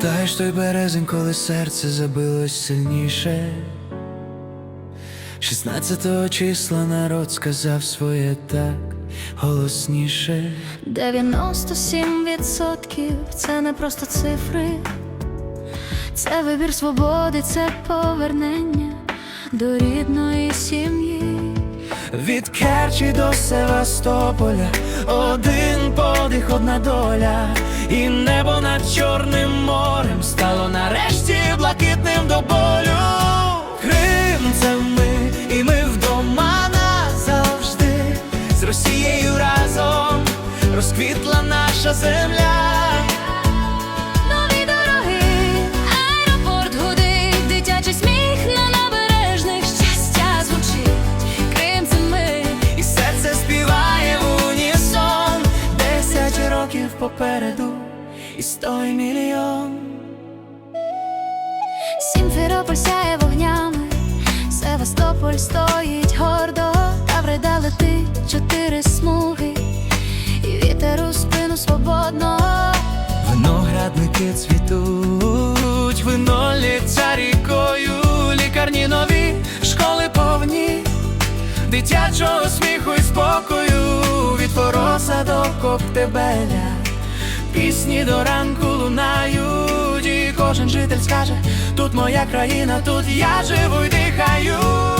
Пам'ятаєш той березень, коли серце забилось сильніше. 16 числа народ сказав своє так голосніше. 97% це не просто цифри, це вибір свободи, це повернення до рідної сім'ї. Від Керчі до Севастополя, один подих, одна доля, і над Чорним морем стало нарешті блакитним до болю. Крим це ми, і ми вдома назавжди, з Росією разом розквітла наша земля. Аеропорт гудить, дитячий сміх на набережних щастя звучить. Крим це І серце співає в Десять років попереду і сто мільйон Сімферополь сяє вогнями, Севастополь стоїть гордо, Тавреда летить чотири смуги, і вітер у спину свободно. Виноградники цвітуть, вино лється рікою, лікарні нові, школи повні, дитячого сміху і спокою, від пороса до коктебеля, пісні до ранку лунають, і кожен житель скаже, тут моя країна, тут я живу й дихаю.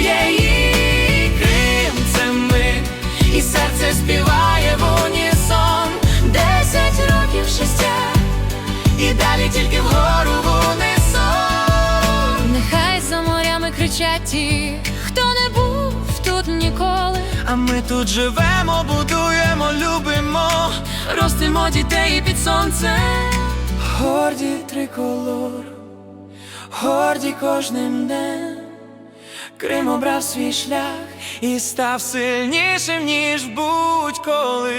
Своєї. Крим це ми, і серце співає в унісон. Десять років щастя, І далі тільки вгору в унісон. нехай за морями кричать ті, хто не був тут ніколи. А ми тут живемо, будуємо, любимо, ростимо дітей під сонцем. Горді триколор, горді кожним днем. Крим обрав свій шлях і став сильнішим, ніж будь-коли.